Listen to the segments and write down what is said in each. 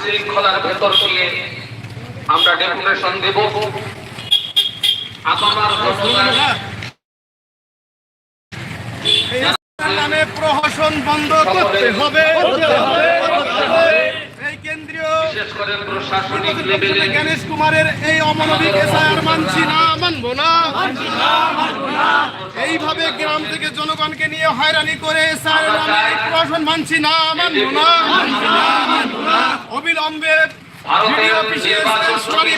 শৃঙ্খলার ভেতর দিয়ে আমরা ডেপুটেশন দেব। আপনার প্রহসন বন্ধ করতে হবে। বিশেষ করে প্রশাসনিক লেভেলে গণেশ কুমারের এই অমানবিক এসআইআর মানছি না মানবো না। এইভাবে গ্রাম থেকে জনগণকে নিয়ে হয়রানি করে এসআইআর নামে এই মানছি না মানবো না। অবিলম্বে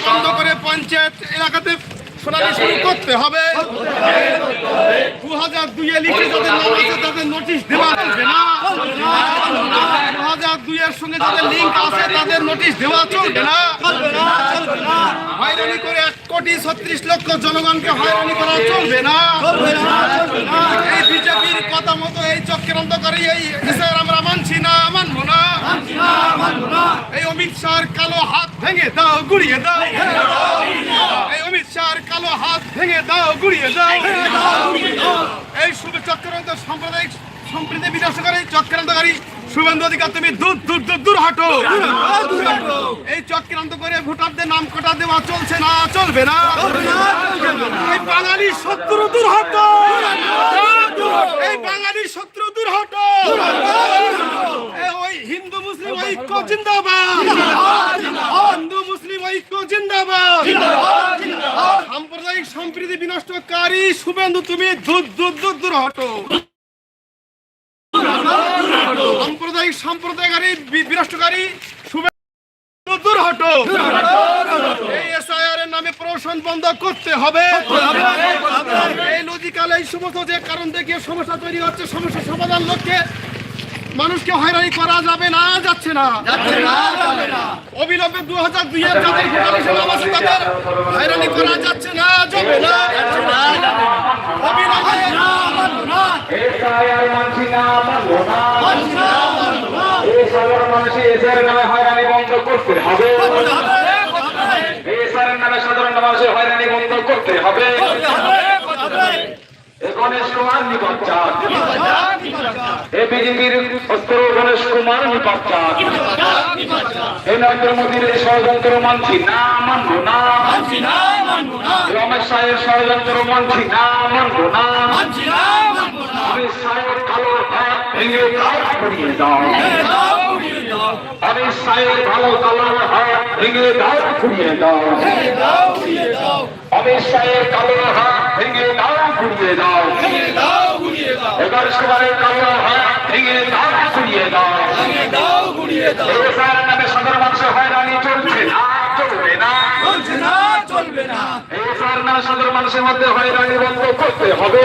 বন্ধ করে পঞ্চায়েত এলাকাতে শুনানি শুরু করতে হবে। দু হাজার দুইয়ে লিখে যাদের নাম আছে তাদের নোটিশ দেওয়া চলবে না। দু সঙ্গে যাদের লিঙ্ক আছে, তাদের নোটিশ দেওয়া চলবে না। হয়রানি করে এক কোটি ছত্রিশ লক্ষ জনগণকে হয়রানি করা চলবে না। এই বিজেপির কথা মতো এই চক্রান্তকারী এই বিষয়ের আমরা মানছি না, মানবো না। এই অমিত শাহর কালো হাত ভেঙে দাও, গুড়িয়ে দাও। এই অমিত শাহর কালো হাত ভেঙে দাও, গুড়িয়ে দাও। এই শুভ চক্রান্ত সাম্প্রদায়িক সম্প্রীতি বিনাশকারী চক্রান্তকারী শুভেন্দু অধিকার তুমি দূর দূর দূর দূর হাঁটো। এই চক্রান্ত করে ভোটারদের নাম কটা দেওয়া চলছে না চলবে না। এই বাঙালি শত্রু দূর হটো। এই বাঙালি শত্রু দূর হটো। ওই হিন্দু মুসলিম ঐক্য জিন্দাবাদ। হিন্দু মুসলিম ঐক্য জিন্দাবাদ। সাম্প্রদায়িক সম্প্রীতি বিনষ্টকারী শুভেন্দু তুমি দূর দূর দূর দূর হটো সাম্প্রদায়িক সম্প্রদায়কারী বি- বিনষ্টকারী শুভেন্দু দূর হটো এই এসআইআর এর নামে প্রশাসন বন্ধ করতে হবে। এই লজিক্যাল এই সমস্ত যে কারণ দেখিয়ে সমস্যা তৈরি হচ্ছে সমস্যা সমাধান লক্ষ্যে মানুষকে হয়রানি করা যাবে না, যাচ্ছে না। অবিলম্বে দু হাজার দুই এর যাদের তাদের হয়রানি করা যাচ্ছে না যাবে না। অবিলম্বে এসআইআর মানছি না না। মানুষের নামে হয়রানি বন্ধ করতে হবে। এসআইআর নামে সাধারণ মানুষের হয়রানি বন্ধ করতে হবে। গণেশ কুমার নিপচ্চার এ বিজেপির অস্ত্র গণেশ কুমার নিপচ্চার নরেন্দ্র মোদীর এই ষড়যন্ত্র মানছি না মানবো না। রমেশ শাহের ষড়যন্ত্র মানছি না মানবো না। শাহের কালো ভেঙে দাও। ঘুরিয়ে দাও ভালো কালো হাত ভেঙে দাও। ঘুরিয়ে দাও। অমিত শাহের কালো হাত ভেঙে দাও ঘুরিয়ে দাও। এবার সবাই কালো হাত ভেঙে দাও ঘুরিয়ে দাও। এই স্যার নামে সাধারণ মানুষের হয়রানি চলছে না চলবে না। এই স্যার নামে সাধারণ মানুষের মধ্যে হয়রানি বন্ধ করতে হবে।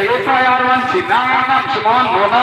এসআইআর মানছি না মানছি মানবো না।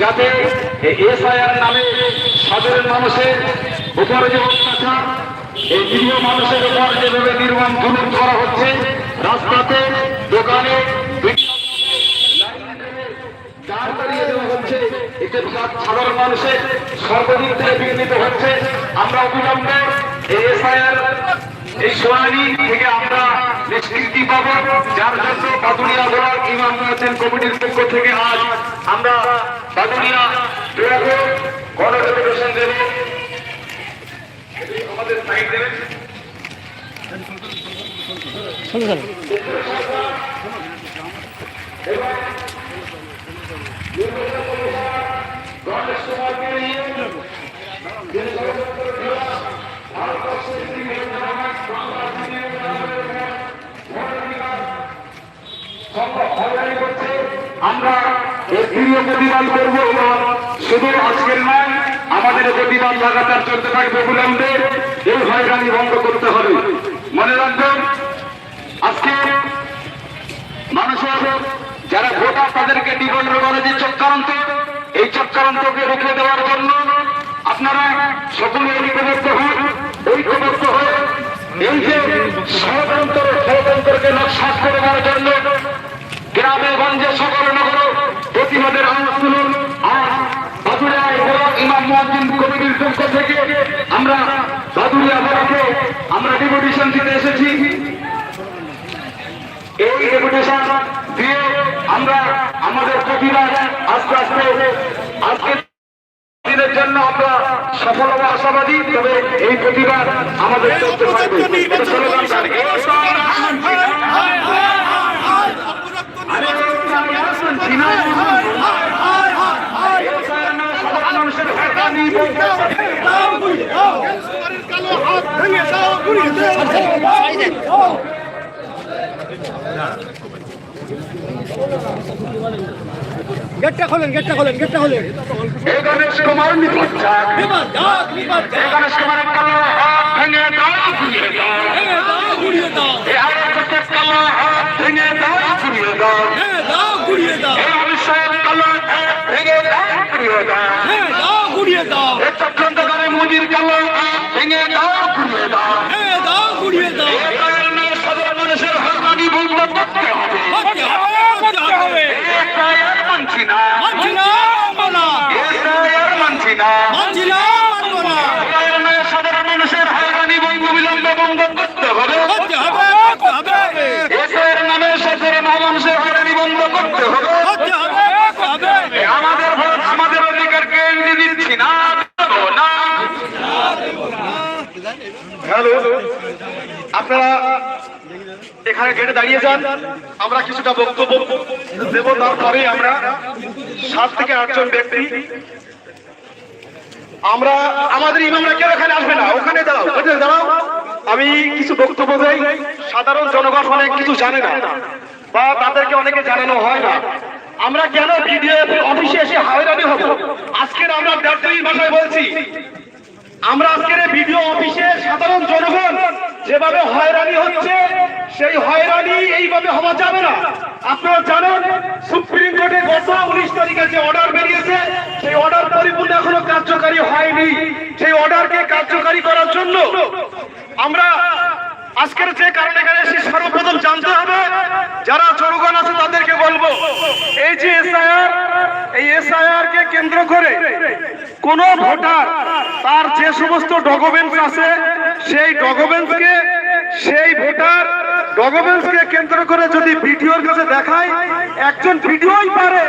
যাতে এসআইআর নামে সাধারণ মানুষের উপরে যে অত্যাচার, এই নিরীহ মানুষের উপর যেভাবে নির্মাণ জুলুম করা হচ্ছে, রাস্তাতে, দোকানে হচ্ছে, এতে সাধারণ মানুষের সর্বদিক থেকে বিঘ্নিত হচ্ছে। আমরা অবিলম্বে এসআইআর এই শুনানি থেকে আমরা নিষ্কৃতি পাব যার জন্য বাদুরিয়া গোড়া ইমাম মোহাম্মদ কমিটির পক্ষ থেকে আজ আমরা বাদুরিয়া বিভাগে গণডেপুটেশন দেব। আমাদের সাইড দেবেন? আমরা প্রতিবাদ করব শুধু আজকের নয়, আমাদের প্রতিবাদ লাগাতার চলতে থাকবে বিলম্বে এই হয়রানি বন্ধ করতে হবে। মনে রাখবেন, আজকে মানুষের যারা ভোটার, তাদেরকে বিভ্রান্ত করে যে চক্রান্ত, এই চক্রান্তকে রুখে দেওয়ার জন্য আপনারা সকলে ঐক্যবদ্ধ হন। ঐক্যবদ্ধ হয়ে এই যে ষড়যন্ত্র, ষড়যন্ত্রকে নস্বাত করে দেওয়ার জন্য গ্রামে সকল নগর প্রতিবাদের আওয়াজ তুলুন। আর বাদুড়িয়ায় বড় ইমাম মুয়াজ্জিন কমিটির পক্ষ থেকে আমরা বাদুড়িয়া বড়কে আমরা ডেপুটেশন দিতে এসেছি। এই ডেপুটেশন দিয়ে আমরা আমাদের প্রতিবাদ আস্তে আস্তে আজকে দিনের জন্য আমরা সফল হওয়া আশাবাদী তবে এই প্রতিবাদ আমাদের চলতে থাকবে নির্বাচন স্লোগান কমিশন থাকবে। সাধারণ মানুষের হয়রানি বন্ধ করতে কালো হাত ভেঙে দাও গুড়িয়ে দাও গেটটা খোলেন গেটটা খোলেন গেটটা খোলেন। এই গণেশ কুমার এই গণেশ কুমারের কালো হাত ভেঙে দাও ঘুরিয়ে দাও। এই আরেকটা কালো হাত ভেঙে দাও ঘুরিয়ে দাও। এই কালো হাত ভেঙে দাও ঘুরিয়ে দাও। এই চক্রান্তকারী মুজির কালো হাত ভেঙে দাও ঘুরিয়ে দাও। এই কারণে সাধারণ মানুষের হরমানি বন্ধ করতে হবে। এটা আর মানছি না। এটা আর মানছি না সাধারণ মানুষের হয়রানি বন্ধ বিলম্বে বন্ধ করতে হবে এসের নামে শেষের মানুষের হয়রানি বন্ধ করতে হবে আমাদের ভোট আমাদের অধিকারকে এমনি দিচ্ছি না দেবো না হ্যালো আপনারা এখানে গেটে দাঁড়িয়ে যান। আমরা কিছুটা বক্তব্য দেব। তারপরে আমরা সাত থেকে আটজন ব্যক্তি, আমরা, আমাদের ইমামরা কেউ এখানে আসবে না। ওখানে দাঁড়াও ওখানে দাঁড়াও। আমি কিছু বক্তব্য দেই। সাধারণ জনগণ অনেক কিছু জানে না বা তাদেরকে অনেকে জানানো হয় না। আমরা কেন ভিডিও অফিসে এসে হয়রানি হব? আজকের আমরা ব্যর্থহীন ভাষায় বলছি। আমরা আজকের ভিডিও অফিসে সাধারণ জনগণ যেভাবে হয়রানি হচ্ছে, সেই হয়রানি এইভাবে হওয়া যাবে না। আপনারা জানেন, সুপ্রিম কোর্টে গত উনিশ তারিখে যে অর্ডার বেরিয়েছে, সেই অর্ডার পরিপূর্ণ এখনও কার্যকারী হয়নি। সেই অর্ডারকে কার্যকারী করার জন্য আমরা আজকের যে কারণে এখানে এসে সর্বপ্রথম জানতে হবে, যারা জনগণ আছে তাদেরকে বলব, এই যে এসআইআর, এই এসআইআর কে কেন্দ্র করে কোন ভোটার তার যে সমস্ত ডকুমেন্টস আছে, সেই ডকুমেন্টসকে সেই ভোটার ডকুমেন্টসকে কেন্দ্র করে যদি ভিডিওর কাছে দেখায়, একজন ভিডিওই পারে,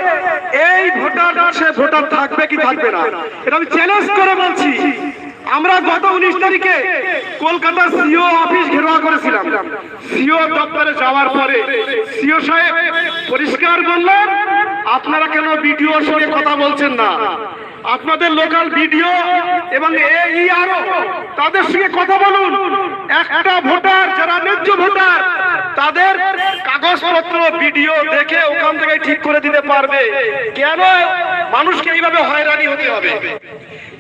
এই ভোটার, সে ভোটার থাকবে কি থাকবে না? এটা আমি চ্যালেঞ্জ করে বলছি। আমরা গত উনিশ তারিখে কলকাতার সিও অফিস ঘেরাও করেছিলাম। সিও দপ্তরে যাওয়ার পরে সিও সাহেব পরিষ্কার বললেন, আপনারা কেন ভিডিওর সঙ্গে কথা বলছেন না? আপনাদের লোকাল ভিডিও এবং এইআরও তাদের সঙ্গে কথা বলুন। একটা ভোটার, যারা ন্যায্য ভোটার, তাদের কাগজপত্র ভিডিও দেখে ওখান থেকে ঠিক করে দিতে পারবে। কেন? মানুষকে এইভাবে হয়রানি হতে হবে।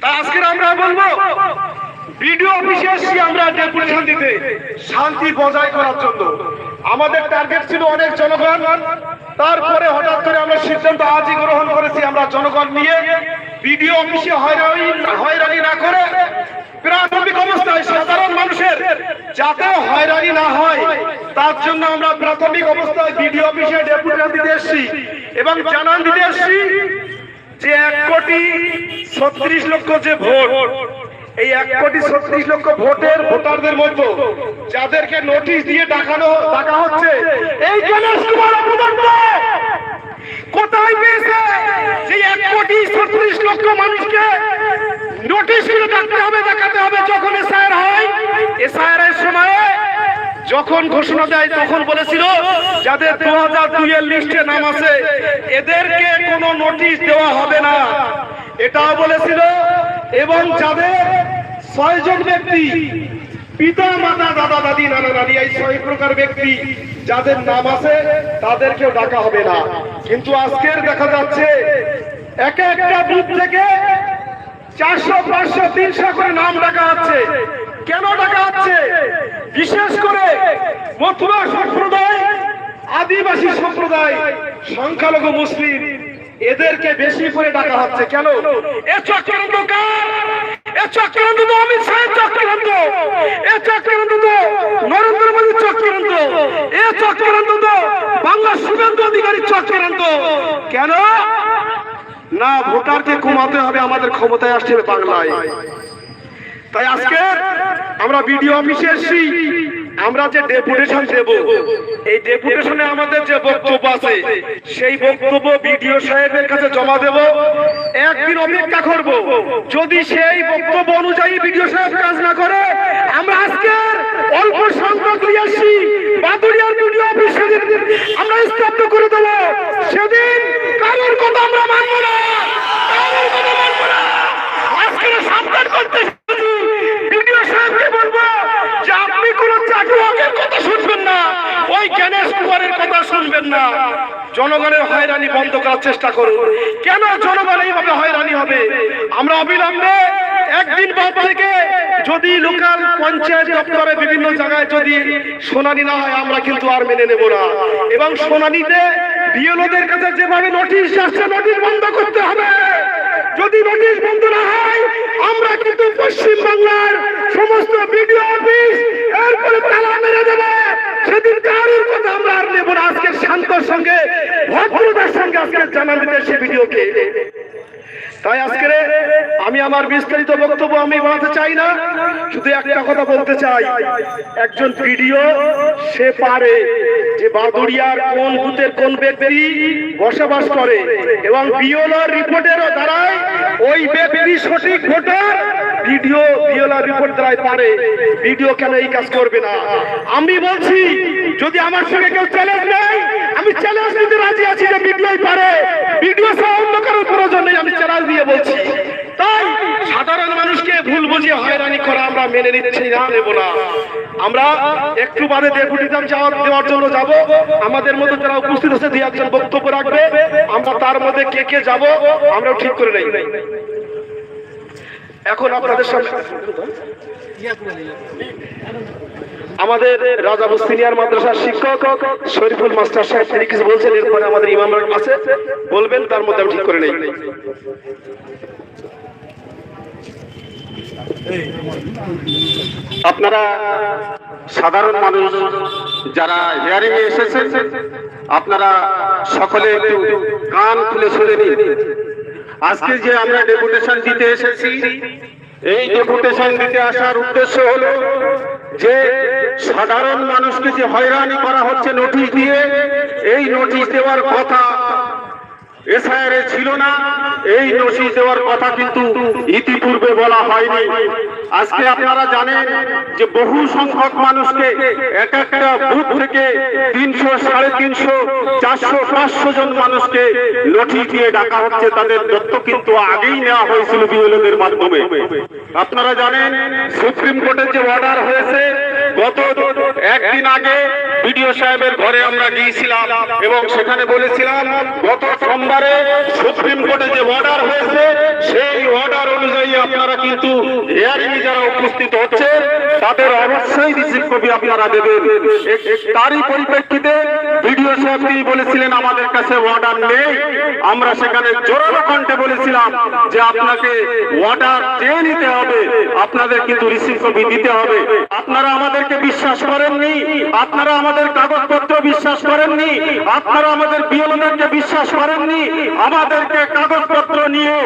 তা আজকে আমরা বলব বিডিও অফিসে এসেছি আমরা ডেপুটেশন দিতে শান্তি বজায় করার জন্য। আমাদের টার্গেট ছিল অনেক জনগণ। তারপরে হঠাৎ করে আমরা সিদ্ধান্ত আজই গ্রহণ করেছি আমরা জনগণ নিয়ে। বিডিও অফিসে হয়রানি হয়রানি না করে প্রাথমিক অবস্থায় সাধারণ মানুষের যাতে হয়রানি না হয়, তার জন্য আমরা প্রাথমিক অবস্থায় বিডিও অফিসে ডেপুটেশন দিতে এসেছি এবং জানান দিতে এসেছি যে এক কোটি ছত্রিশ লক্ষ যে ভোট এই এক কোটি ছত্রিশ লক্ষ ভোটের ভোটারদের মধ্যে যাদেরকে নোটিশ দিয়ে ডাকানো ডাকা হচ্ছে, এই কোথায় পেয়েছে? যে এক কোটি ছত্রিশ লক্ষ মানুষকে নোটিশ করে ডাকতে হবে, দেখাতে হবে যখন এসআইআর হয়। এসআইআর এর সময়ে যখন ঘোষণা দেয়, তখন বলেছিল, যাদের দু হাজার দুই এর লিস্টে নাম আছে, এদেরকে কোনো নোটিশ দেওয়া হবে না। এটাও বলেছিল এবং যাদের ছয়জন ব্যক্তি, পিতা, মাতা, দাদা, দাদি, নানা, নানি, এই ছয় প্রকার ব্যক্তি, যাদের নাম আছে, তাদেরকেও ডাকা হবে না। কিন্তু আজকের দেখা যাচ্ছে, একে একটা বুথ থেকে চারশো, পাঁচশো, তিনশো করে নাম ডাকা হচ্ছে। কেন ডাকা হচ্ছে? বিশেষ করে মথুরা সম্প্রদায়, আদিবাসী সম্প্রদায়, সংখ্যালঘু মুসলিম এদেরকে বেশি করে ডাকা হচ্ছে, কেন? এ চক্রান্ত কার? এ চক্রান্ত তো অমিত শাহের চক্রান্ত। এ চক্রান্ত তো নরেন্দ্র মোদীর চক্রান্ত। এ চক্রান্ত বাংলা শুভেন্দু অধিকারীর চক্রান্ত। কেন? না, ভোটারকে কমাতে হবে আমাদের ক্ষমতায় আসছে বাংলায়। তাই আজকে আমরা বিডিও অফিসে এসেছি। আমরা যে ডেপুটেশন দেব, এই ডেপুটেশনে আমাদের যে বক্তব্য আছে, সেই বক্তব্য বিডিও সাহেবের কাছে জমা দেব। একদিন অপেক্ষা করব। যদি সেই বক্তব্য অনুযায়ী বিডিও সাহেব কাজ না করে, আমরা আজকে অল্প সংখ্যক নিয়ে আসছি বাদুড়িয়ার বিডিও অফিস আমরা স্তব্ধ করে দেব। সেদিন কারোর কথা আমরা মানব না। কারোর কথা মানব না। আজকে সাবধান করতে বিডিও সাহেবকে বলব যে আপনি কোন চাকরির কথা শুনবেন না ওই জ্ঞানেশ কুমারের কথা শুনবেন না। জনগণের হয়রানি বন্ধ করার চেষ্টা করুন। কেন জনগণ এইভাবে হয়রানি হবে? আমরা অবিলম্বে একদিন বাদ থেকে যদি লোকাল পঞ্চায়েত দপ্তরে বিভিন্ন জায়গায় যদি শুনানি না হয়, আমরা কিন্তু আর মেনে নেব না। এবং শুনানিতে বিএলওদের কাছে যেভাবে নোটিশ আসছে নোটিশ বন্ধ করতে হবে। যদি নোটিশ বন্ধ না হয়, আমরা কিন্তু পশ্চিম বাংলার সমস্ত বিডিও অফিস এরপরে তালা মেরে দেবে। সেদিন কারোর কথা আমরা আর নেব না। আজকে শান্তর সঙ্গে, ভদ্রতার সঙ্গে আজকে জানা দিতে সে ভিডিওকে তাই আজকে আমি আমার বিস্তারিত বক্তব্য আমি বানাতে চাই না, শুধু একটা কথা বলতে চাই। একজন ভিডিও সে পারে যে বাদুড়িয়ার কোন বুথের কোন ব্যক্তি বসবাস করে এবং বিওলার রিপোর্টেরও দ্বারাই ওই ব্যক্তি সঠিক ভোটার ভিডিও রিপোর্ট দ্বারাই পারে, ভিডিও কেন এই কাজ করবে না? আমি বলছি, যদি আমার সঙ্গে কেউ চ্যালেঞ্জ নেই আমি চ্যালেঞ্জ নিতে রাজি আছি যে ভিডিওই পারে। ভিডিও সহ অন্য কারোর প্রয়োজন নেই, আমি চ্যালেঞ্জ দিয়ে বলছি। তাই সাধারণ মানুষকে ভুল বুঝিয়ে হয়রানি করা আমরা মেনে নিচ্ছি না, নেব না। আমরা একটু বাদে ডেপুটিজাম যাওয়ার দেওয়ার জন্য যাব। আমাদের মধ্যে যারা উপস্থিত আছে দুই একজন বক্তব্য রাখবে। আমরা তার মধ্যে কে কে যাব, আমরাও ঠিক করে নেই। এখন আপনাদের সামনে আমাদের রাজাবু সিনিয়র মাদ্রাসার শিক্ষক শরীফুল মাস্টার সাহেব, তিনি কিছু বলছেন, এরপরে আমাদের ইমাম আছে, বলবেন, তার মধ্যে আমি ঠিক করে নেই। আপনারা সাধারণ মানুষ যারা হিয়ারিং এসেছেন, আপনারা সকলে কান খুলে শুনে নিন। আজকে যে আমরা ডেপুটেশন দিতে এসেছি, এই ডেপুটেশন দিতে আসার উদ্দেশ্য হলো যে সাধারণ মানুষকে যে হয়রানি করা হচ্ছে নোটিশ দিয়ে, এই নোটিশ দেওয়ার কথা এসআইআর ছিল না, এই দেওয়ার কথা কিন্তু ইতিপূর্বে বলা হয়নি। আজকে আপনারা জানেন যে বহু সংখ্যক মানুষকে এক একটা বুথ থেকে তিনশো, সাড়ে তিনশো, চারশো, পাঁচশো জন মানুষকে নোটিশ দিয়ে ডাকা হচ্ছে। তাদের তথ্য কিন্তু আগেই নেওয়া হয়েছিল মাধ্যমে। আপনারা জানেন সুপ্রিম কোর্টের যে অর্ডার হয়েছে গত একদিন আগে বিডিও সাহেবের ঘরে আমরা গিয়েছিলাম এবং সেখানে বলেছিলাম, গত সোমবারে সুপ্রিম কোর্টে যে অর্ডার হয়েছে, সেই অর্ডার অনুযায়ী আপনারা কিন্তু যারা উপস্থিত হচ্ছে, তাদের অবশ্যই রিসিভ কপি আপনারা দেবেন। তারই পরিপ্রেক্ষিতে বিডিও সাহেব তিনি বলেছিলেন, আমাদের কাছে অর্ডার নেই। আমরা সেখানে জোরালো কণ্ঠে বলেছিলাম যে আপনাকে অর্ডার চেয়ে নিতে হবে, আপনাদের কিন্তু রিসিভ কপি দিতে হবে। আপনারা আমাদেরকে বিশ্বাস করেননি, আপনারা আমাদের কাগজপত্র বিশ্বাস করেননি, আপনারা আমাদের বিএলওদেরকে বিশ্বাস করেননি, আমাদেরকে কাগজপত্র নিয়ে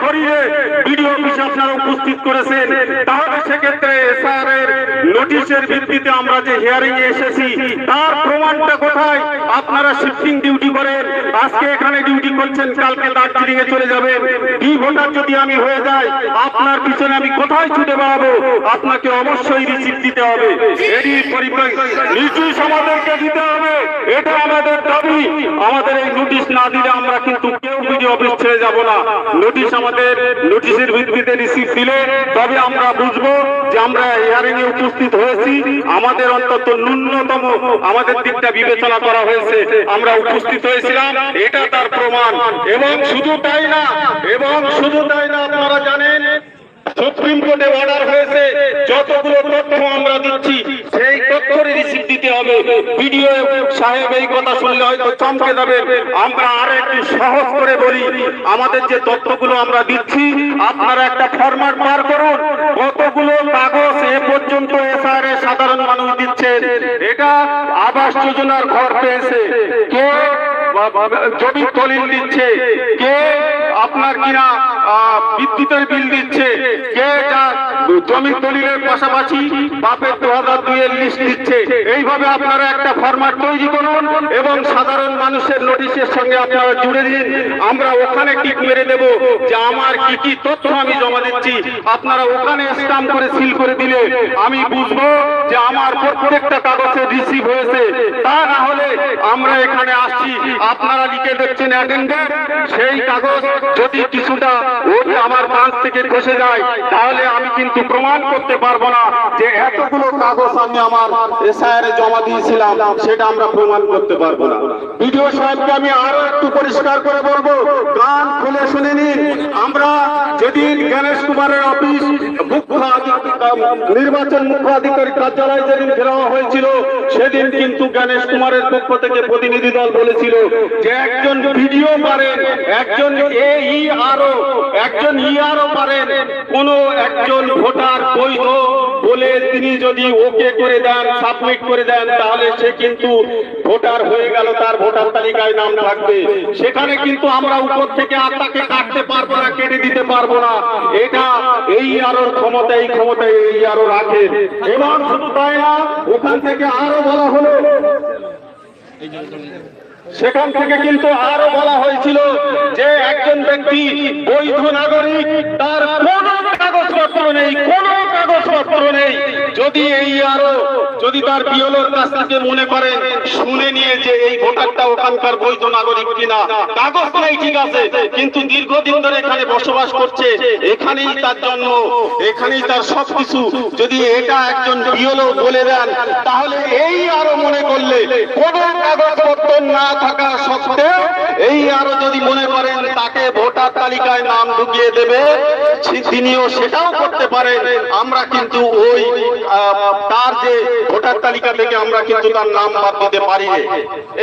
শরীরে বিডিও অফিসে আপনারা উপস্থিত করেছেন। তাহলে সেক্ষেত্রে এসআর এর নোটিশের ভিত্তিতে আমরা যে হিয়ারিং এ এসেছি, তার প্রমাণটা কোথায়? আপনারা শিফটিং ডিউটি করেন, আজকে এখানে ডিউটি করছেন, কালকে দার্জিলিং এ চলে যাবেন। বি ভোটার যদি আমি হয়ে যাই, আপনার পিছনে আমি কোথায় ছুটে বেড়াবো? আপনাকে অবশ্যই রিসিভ দিতে হবে। এরই পরিপ্রেক্ষিতে নির্দেশ আমাদেরকে দিতে হবে। এটা আমাদের দাবি। আমাদের এই নোটিশ না দিলে আমরা কিন্তু কেউ বিডিও অফিস ছেড়ে যাব না। নোটিশ আমাদের নোটিশের ভিত্তিতে রিসিভ দিলে তবে আমরা বুঝব যে আমরা হিয়ারিং এ উপস্থিত হয়েছি। আমাদের অন্তত ন্যূনতম আমাদের দিকটা বিবেচনা করা হয়েছে। আমরা উপস্থিত হয়েছিলাম। এটা তার প্রমাণ। এবং শুধু তাই না, এবং শুধু তাই না আপনারা জানেন সুপ্রিম কোর্টে অর্ডার হয়েছে। যতগুলো তথ্য আমরা দিচ্ছি, সেই তথ্যের রিসিভ দিতে হবে। ভিডিও সাহেব এই কথা শুনলে হয়তো চমকে যাবে। আমরা আর একটু সহজ করে বলি, আমাদের যে তথ্যগুলো আমরা দিচ্ছি, আপনারা একটা ফরম্যাট পার করুন। কতগুলো কাগজ এ পর্যন্ত এসআর সাধারণ মানুষ দিচ্ছে? এটা আবাস যোজনার ঘর পেয়েছে। কে জমি দলিল দিচ্ছে? কে আপনার কিনা বিদ্যুতের বিল দিচ্ছে। কে জমি দলিলের পাশাপাশি বাপের দু হাজার দুইয়ের লিস্ট দিচ্ছে। এইভাবে আপনারা একটা ফরম্যাট তৈরি করুন এবং সাধারণ মানুষের নোটিশের সঙ্গে আপনারা জুড়ে দিন। আমরা ওখানে টিক মেরে দেব যে আমার কি কি তথ্য আমি জমা দিচ্ছি। আপনারা ওখানে স্টাম্প করে সিল করে দিলে আমি বুঝব যে আমার প্রত্যেকটা কাগজে রিসিভ হয়েছে। তা না হলে আমরা এখানে আসছি। আপনারা লিখে দেখছেন অ্যাটেন্ডেন্ট সেই কাগজ যদি কিছুটা ওই আমার কাঁচ থেকে খসে যায়, তাহলে আমি কিন্তু প্রমাণ করতে পারব না যে এতগুলো কাগজ আমি আমার এসআইআর জমা দিয়েছিলাম, সেটা আমরা প্রমাণ করতে পারব না। ভিডিও সাহেবকে আমি আরও একটু পরিষ্কার করে বলব, গান খুলে শুনে নিন। আমরা যেদিন গণেশ কুমারের অফিস নির্বাচন মুখ্য আধিকারিক কার্যালয় যেদিন ঘেরাও হয়েছিল, সেদিন কিন্তু গণেশ কুমারের পক্ষ থেকে প্রতিনিধি দল বলেছিল যে একজন ভিডিও পারেন একজন এই আরও একজন ইআরও পারেন, কোন একজন ভোটার বৈধ বলে তিনি যদি ওকে করে দেন, সাবমিট করে দেন, তাহলে সে কিন্তু ভোটার হয়ে গেল, তার ভোটার তালিকায় নাম থাকবে। সেখানে কিন্তু আমরা উপর থেকে আর তাকে কাটতে পারব না, কেটে দিতে পারব না। এটা এই আরোর ক্ষমতা এই ক্ষমতা এই আরও রাখে। এবং শুধু তাই না, ওখান থেকে আরও বলা হলো সেখান থেকে কিন্তু আরও বলা হয়েছিল যে একজন ব্যক্তি বৈধ নাগরিক, তার কোনো কাগজপত্র নেই, কোনো কাগজপত্র নেই। যদি এই আরও, যদি তার বিয়লোর কাছ থেকে মনে করেন, শুনে নিয়ে যে এই ভোটারটা ওখানকার বৈধ নাগরিক কিনা, কাগজ নেই, ঠিক আছে, কিন্তু দীর্ঘদিন ধরে এখানে বসবাস করছে, এখানেই তার জন্ম, এখানেই তার সবকিছু। যদি এটা একজন বিয়লো বলে দেন, তাহলে এই আরও মনে করলে কোনো কাগজপত্র না থাকা সত্ত্বেও এই আরও যদি মনে করেন তাকে ভোটার তালিকায় নাম ঢুকিয়ে দেবে তিনিও সেটাও করতে পারেন। আমরা কিন্তু ওই তার যে ভোটার তালিকা থেকে আমরা কিন্তু তার নাম বাদ দিতে পারি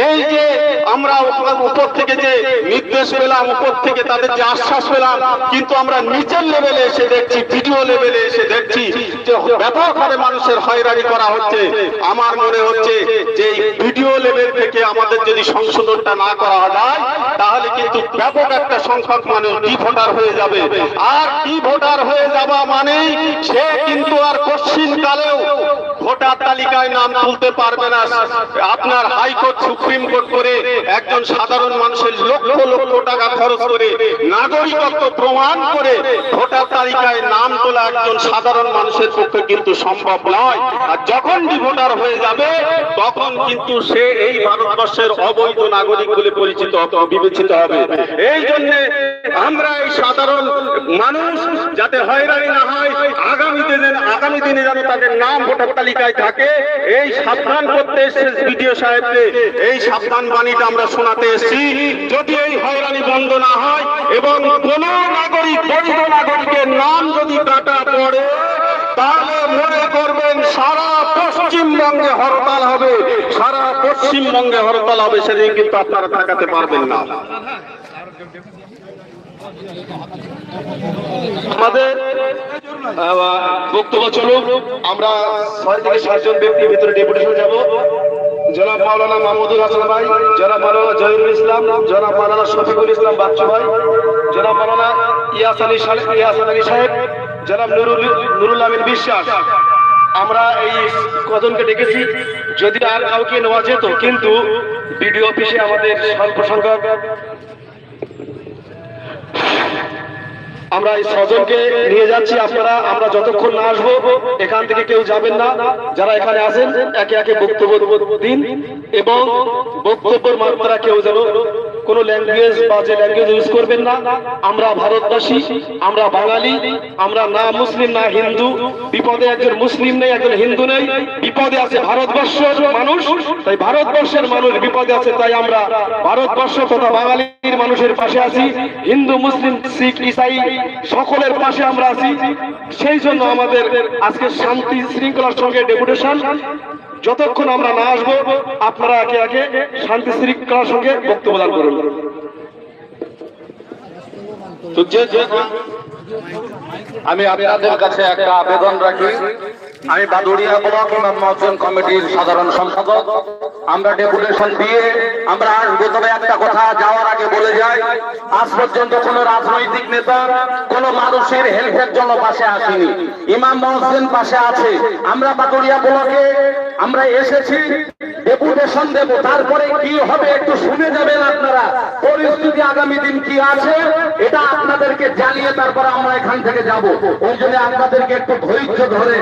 এই যে আমরা উপর- থেকে যে নির্দেশ পেলাম, উপর থেকে তাদের যে আশ্বাস পেলাম, কিন্তু আমরা নিচের লেভেলে এসে দেখছি, ভিডিও লেভেলে এসে দেখছি যে ব্যাপক হারে মানুষের হয়রানি করা হচ্ছে। আমার মনে হচ্ছে যে ভিডিও লেভেল থেকে আমাদের যদি সংশোধনটা না করা যায়, তাহলে কিন্তু ব্যাপক একটা সংখ্যক মানুষ ডি ভোটার হয়ে যাবে। আর ডি ভোটার হয়ে যাওয়া মানেই সে কিন্তু আর পশ্চিম কালেও ভোটার তালিকায় নাম তুলতে পারবে না। আপনার হাইকোর্ট, সুপ্রিম কোর্ট করে একজন সাধারণ মানুষের লক্ষ লক্ষ টাকা খরচ করে নাগরিকত্ব প্রমাণ করে ভোটার তালিকায় নাম তোলা একজন সাধারণ মানুষের পক্ষে কিন্তু সম্ভব নয়। আর যখন ভোটার হয়ে যাবে, তখন কিন্তু সে এই ভারতবর্ষের অবৈধ নাগরিক বলে পরিচিত বিবেচিত হবে। এই জন্য আমরা এই সাধারণ মানুষ যাতে হয়রানি না হয়, আগামী দিনে আগামী দিনে যেন তাদের নাম ভোটার তালিকায় থাকে, এই সাবধান করতে এসেছে বিডিও সাহেবকে। এই সাবধান বাণীটা আমরা শোনাতে এসেছি। যদি এই হয়রানি বন্ধ না হয় এবং কোন নাগরিক, বৈধ নাগরিকের নাম যদি কাটা পড়ে, তাহলে মনে করবেন সারা পশ্চিমবঙ্গে হরতাল হবে। সারা পশ্চিমবঙ্গে হরতাল হবে সেদিন কিন্তু আপনারা থাকাতে পারবেন না। আমাদের বক্তব্য আমরা ছয় থেকে সাতজন ভিতরে ডেপুটেশন যাব। জনাব মাওলানা মাহমুদুল হাসান ভাই, জনাব মাওলানা জহিরুল ইসলাম, জনাব মাওলানা শফিকুল ইসলাম বাচ্চু ভাই, জনাব মাওলানা ইয়াস আলী ইয়াসান আলী সাহেব, জনাব নুরুল নুরুল আমিন বিশ্বাস। আমরা এই কজনকে ডেকেছি, যদি আর কাউকে নেওয়া যেত, কিন্তু বিডিও অফিসে আমাদের স্বল্প সংখ্যক আমরা এই ছজনকে নিয়ে যাচ্ছি, আপনারা, আমরা যতক্ষণ না আসব, এখান থেকে কেউ যাবেন না। যারা এখানে আছেন, একে একে বক্তব্য দিন এবং বক্তব্যের মাত্রা কেউ যেন কোনো ল্যাঙ্গুয়েজ বা যে ল্যাঙ্গুয়েজ ইউজ করবেন না। আমরা ভারতবাসী, আমরা বাঙালি, আমরা না মুসলিম, না হিন্দু। বিপদে একজন মুসলিম নেই, একজন হিন্দু নেই। বিপদে আছে ভারতবর্ষের মানুষ, তাই ভারতবর্ষের মানুষ বিপদে আছে, তাই আমরা ভারতবর্ষ তথা বাঙালির মানুষের পাশে আছি। হিন্দু, মুসলিম, শিখ, ইসাই সকলের পাশে আমরা আছি। সেই জন্য আমাদের আজকে শান্তি শৃঙ্খলার সঙ্গে ডেপুটেশন। যতক্ষণ আমরা না আসব, আপনারা একে একে শান্তি শৃঙ্খলার সঙ্গে বক্তব্য দান করুন। আমি আপনাদের কাছে একটা আবেদন রাখি। আমি বাদুড়িয়া ব্লক ইমাম মহসিন কমিটির সাধারণ সম্পাদক। আমরা ডেপুটেশন দিয়ে আমরা আসব, তবে একটা কথা যাওয়ার আগে বলে যাই, আজ পর্যন্ত কোন রাজনৈতিক নেতা, কোন মানুষের হেল্পের জন্য পাশে আসেনি। ইমাম মহসিন পাশে আছে। আমরা বাদুড়িয়া ব্লকে আমরা এসেছি, ডেপুটেশন দেব, তারপরে কি হবে একটু শুনে যাবেন আপনারা। পরিস্থিতি আগামী দিন কি আছে, এটা আপনাদেরকে জানিয়ে তারপর আমরা এখান থেকে যাব। ওই জন্য আপনাদেরকে একটু ধৈর্য ধরে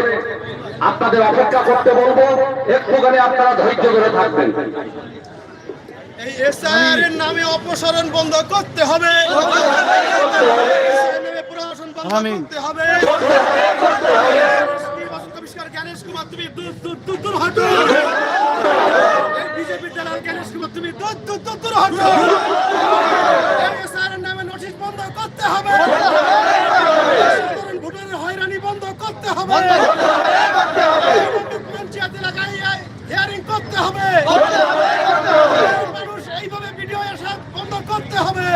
আপনাদের অপেক্ষা করতে বলব একটুখানি আপনারা ধৈর্য ধরে থাকবেন। এই এসআইআর এর নামে অপসারণ বন্ধ করতে হবে। SIR নামে প্রশাসন বন্ধ করতে হবে। নির্বাচন কুমার তুমি দূর দূর দূর দূর হটো। বিজেপি জেলার জ্ঞানেশ কুমার তুমি দূর দূর দূর দূর হটো। এই এর নামে নোটিশ বন্ধ করতে হবে। ভোটারের হয়রানি বন্ধ করতে হবে পঞ্চায়েত এলাকায় হিয়ারিং করতে হবে। মানুষ এইভাবে ভিডিও আসা বন্ধ করতে হবে।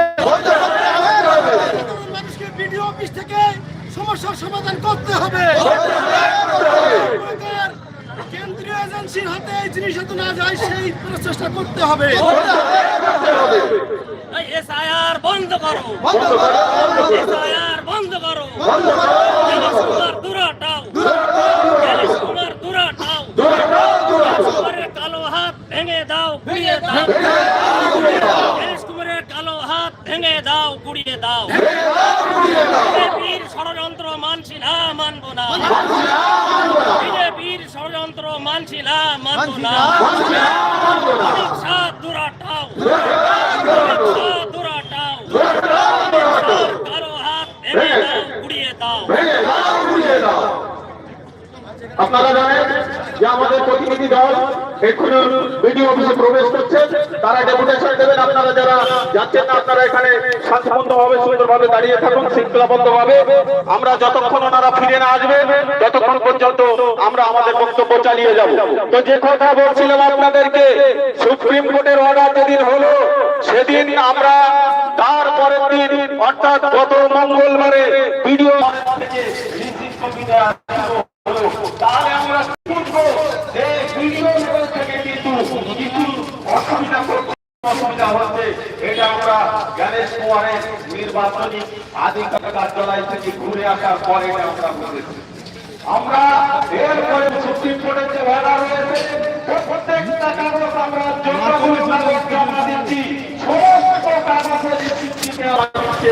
মানুষকে ভিডিও অফিস থেকে সমস্যার সমাধান করতে হবে। কেন্দ্রীয় এজেন্সির হাতে এই জিনিস যাতে না যায় সেই প্রচেষ্টা করতে হবে। এসআইআর বন্ধ করো। এসআইআর বন্ধ করো। কুমার দুরাটাও কুমার দুরাটাও কুমারের কালো হাত ভেঙে দাও গুড়িয়ে দাও গণেশ কুমারের কালো হাত ভেঙে দাও গুড়িয়ে দাও বিজেপির ষড়যন্ত্র মানছি না মানবো না বিজেপির ষড়যন্ত্র মানছি না মানবো না অমিত শাহ দুরাটাও দুরাটাও কালো হাত ভেঙে দাও গুড়িয়ে দাও আপনারা জানেন যে আমাদের প্রতিনিধি দল এক্ষুনি বিডিও অফিসে প্রবেশ করছে। তারা ডেপুটেশন দেবেন। আপনারা যারা যাচ্ছেন না, আপনারা এখানে শান্তিপূর্ণ ভাবে সুন্দরভাবে দাঁড়িয়ে থাকুন শৃঙ্খলাবদ্ধ ভাবে আমরা যতক্ষণ ওনারা ফিরে না আসবে ততক্ষণ পর্যন্ত আমরা আমাদের বক্তব্য চালিয়ে যাব। তো যে কথা বলছিলাম আপনাদেরকে, সুপ্রিম কোর্টের অর্ডার যেদিন হলো, সেদিন আমরা তারপরের দিন, অর্থাৎ গত মঙ্গলবারে ভিডিও তাহলে আমরা বুঝব যে লেভেল থেকে কিন্তু কিছু অসুবিধা অসুবিধা হচ্ছে। এটা আমরা গণেশ কুমারের নির্বাচনী আধিকারিক কার্যালয় থেকে ঘুরে আসার পরে আমরা বুঝেছি আমরা এরপরে সুপ্রিম কোর্টের যে অর্ডার রয়েছে। প্রত্যেকটা কাগজ আমরা জনগণের কাগজ জমা দিচ্ছি। সমস্ত কাগজের হচ্ছে